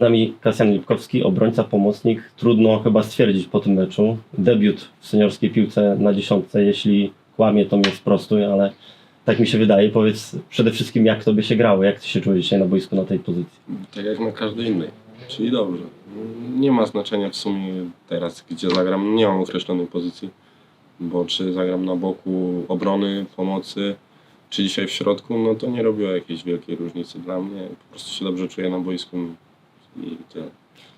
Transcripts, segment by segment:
Z nami Kasjan Lipkowski, obrońca, pomocnik. Trudno chyba stwierdzić po tym meczu. Debiut w seniorskiej piłce na dziesiątce. Jeśli kłamie, to mnie sprostuj, ale tak mi się wydaje. Powiedz przede wszystkim, jak tobie się grało, jak ty się czujesz dzisiaj na boisku na tej pozycji. Tak jak na każdej innej, czyli dobrze. Nie ma znaczenia w sumie teraz, gdzie zagram. Nie mam określonej pozycji, bo czy zagram na boku obrony, pomocy, czy dzisiaj w środku, no to nie robiło jakiejś wielkiej różnicy dla mnie. Po prostu się dobrze czuję na boisku i tyle.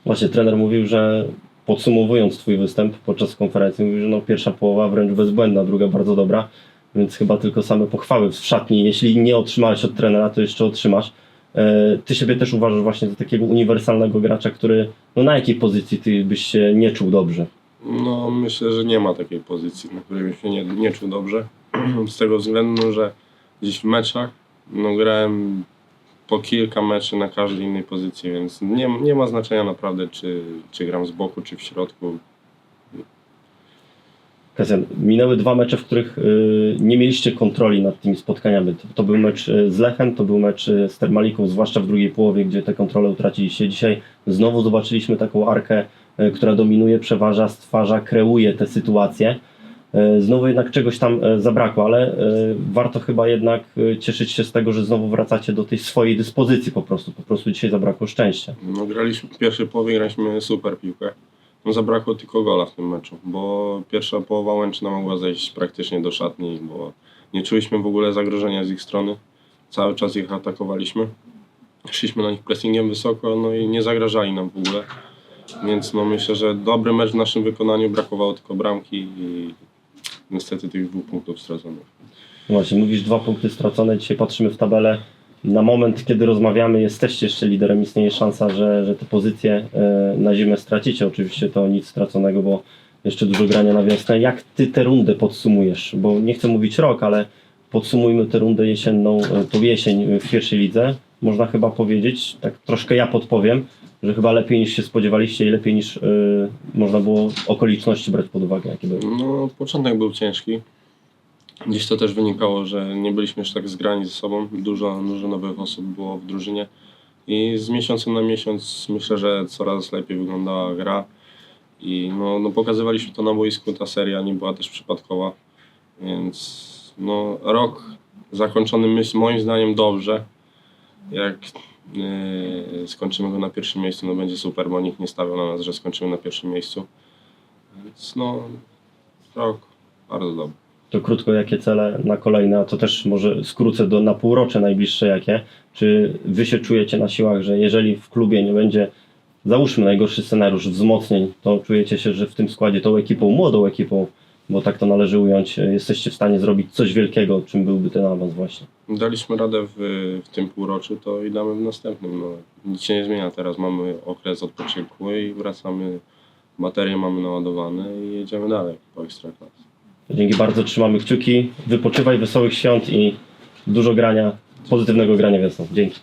Właśnie trener mówił, że podsumowując twój występ podczas konferencji, mówił, że no pierwsza połowa wręcz bezbłędna, druga bardzo dobra, więc chyba tylko same pochwały w szatni. Jeśli nie otrzymałeś od trenera, to jeszcze otrzymasz. E, Ty siebie też uważasz właśnie za takiego uniwersalnego gracza, który, no na jakiej pozycji ty byś się nie czuł dobrze? No myślę, że nie ma takiej pozycji, na której bym się nie, nie czuł dobrze. Z tego względu, że gdzieś w meczach no, grałem po kilka meczy na każdej innej pozycji, więc nie, nie ma znaczenia naprawdę, czy, czy gram z boku, czy w środku. Kasjan, minęły dwa mecze, w których y, nie mieliście kontroli nad tymi spotkaniami. To, to był mecz y, z Lechem, to był mecz y, z Termaliką, zwłaszcza w drugiej połowie, gdzie tę kontrolę utraciliście. Dzisiaj znowu zobaczyliśmy taką arkę, y, która dominuje, przeważa, stwarza, kreuje te sytuacje. Y, Znowu jednak czegoś tam y, zabrakło, ale y, warto chyba jednak cieszyć się z tego, że znowu wracacie do tej swojej dyspozycji po prostu. Po prostu dzisiaj zabrakło szczęścia. No, graliśmy w pierwszej połowie, graliśmy super piłkę. No, zabrakło tylko gola w tym meczu, bo pierwsza połowa Łęczyna mogła zejść praktycznie do szatni, bo nie czuliśmy w ogóle zagrożenia z ich strony. Cały czas ich atakowaliśmy. Szliśmy na nich pressingiem wysoko, no i nie zagrażali nam w ogóle. Więc no, myślę, że dobry mecz w naszym wykonaniu, brakowało tylko bramki i niestety tych dwóch punktów straconych. No Właśnie, mówisz dwa punkty stracone, dzisiaj patrzymy w tabelę. Na moment, kiedy rozmawiamy, jesteście jeszcze liderem, istnieje szansa, że, że te pozycje e, na zimę stracicie. Oczywiście to nic straconego, bo jeszcze dużo grania na wiosnę. Jak ty tę rundę podsumujesz? Bo nie chcę mówić rok, ale podsumujmy tę rundę jesienną, e, tą jesień w pierwszej lidze. Można chyba powiedzieć, tak troszkę ja podpowiem, że chyba lepiej niż się spodziewaliście i lepiej niż e, można było okoliczności brać pod uwagę, jakie były. No, początek był ciężki. Gdzieś to też wynikało, że nie byliśmy już tak zgrani ze sobą. Dużo, dużo nowych osób było w drużynie. I z miesiąca na miesiąc myślę, że coraz lepiej wyglądała gra. I no, no pokazywaliśmy to na boisku, ta seria nie była też przypadkowa. Więc no, rok zakończony moim zdaniem dobrze. Jak yy, skończymy go na pierwszym miejscu, no będzie super, bo nikt nie stawiał na nas, że skończymy na pierwszym miejscu. Więc no, rok bardzo dobry. to krótko jakie cele na kolejne, a to też może skrócę do na półrocze najbliższe jakie. Czy wy się czujecie na siłach, że jeżeli w klubie nie będzie, załóżmy najgorszy scenariusz wzmocnień, to czujecie się, że w tym składzie tą ekipą, młodą ekipą, bo tak to należy ująć, jesteście w stanie zrobić coś wielkiego, czym byłby ten awans właśnie. Daliśmy radę w, w tym półroczu, to i damy w następnym. No, nic się nie zmienia teraz. Mamy okres odpoczynku i wracamy, baterie mamy naładowane i jedziemy dalej po Ekstraklas. Dzięki bardzo, trzymamy kciuki, wypoczywaj, wesołych świąt i dużo grania, pozytywnego grania wiosną. Dzięki.